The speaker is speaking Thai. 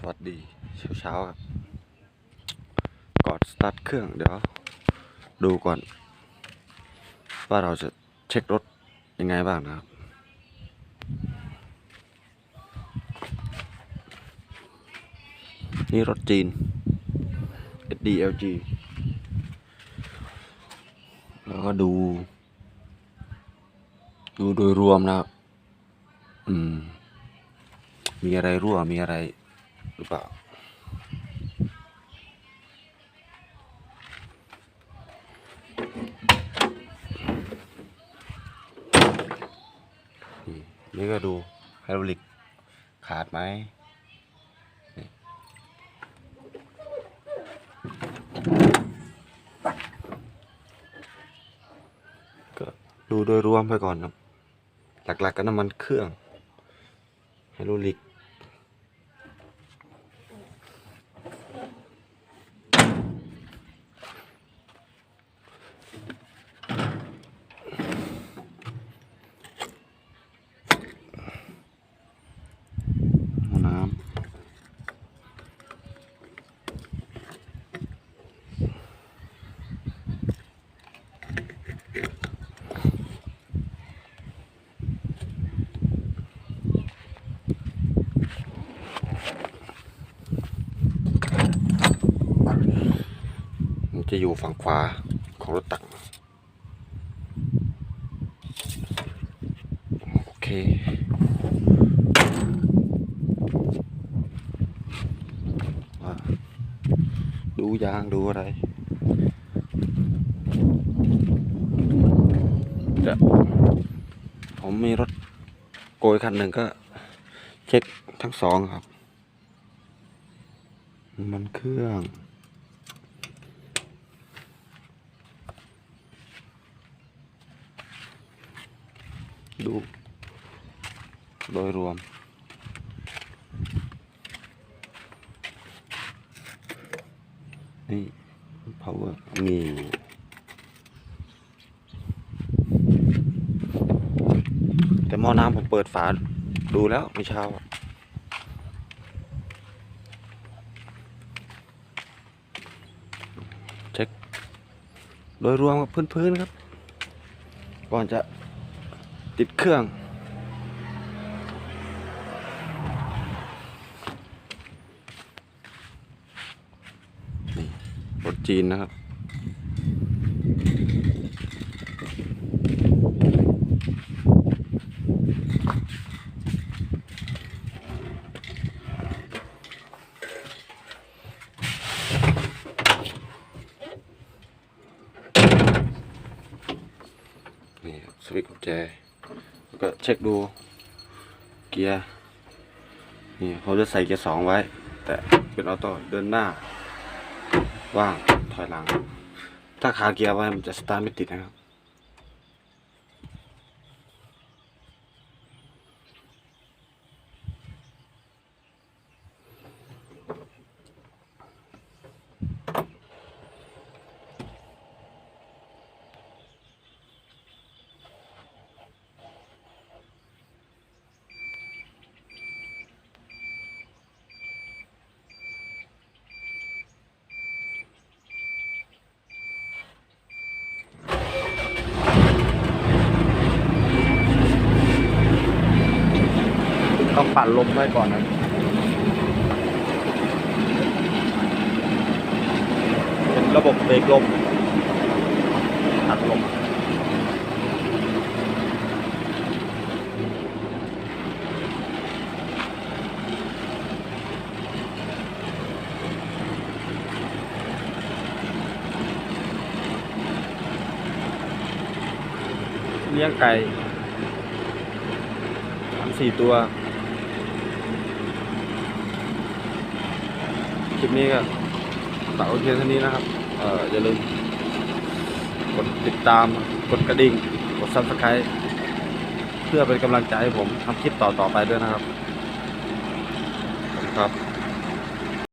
สวัสดีเช้าเช้าๆครับก่อดสตาร์ทเครื่องเดี๋ยวดูก่อน ว่าเราจะเช็ครถยังไงบ้างนะครับ นี่รถจีน SDLG แล้วก็ดู ดูโดยรวมนะครับ อืม มีอะไรรั่วมีอะไร หรือเปล่านี่นี่ก็ดูไฮดรอลิกขาดไหมก็ดูโดยรวมไปก่อนครับ หลักๆก็น้ำมันเครื่องไฮดรอลิก ห้องน้ำมัน จะอยู่ฝั่งขวาของรถตัก โอเค ดูยางดูอะไรเดี๋ยวผมมีรถโกยคันหนึ่งก็เช็คทั้งสองครับ มันเครื่อง ดูโดยรวม นี่ power มีอยู่แต่หม้อน้ำผมเปิดฝาดูแล้วเมื่อเช้าเช็ค โดยรวมกับพื้นๆครับ ก่อนจะ ติดเครื่อง นี่รถจีนนะครับนี่สวิตช์กุญแจ ก็เช็คดูเกียร์นี่เขาจะใส่เกียร์สองไว้ แต่เป็นออโต้เดินหน้า ว่างถอยหลัง ถ้าขาเกียร์ไว้มันจะสตาร์ทไม่ติดนะครับ ต้อง ปั่นลมไว้ก่อนนะเป็นระบบเบรกลมอัดลมเลี้ยงไก่สามสี่ตัว คลิปนี้ก็ฝากโอเคเท่านี้นะครับเอ่ออย่าลืมกดติดตามกดกระดิ่งกด subscribe เพื่อเป็นกำลังใจให้ผมทำคลิปต่อๆไปด้วยนะครับขอบคุณครับ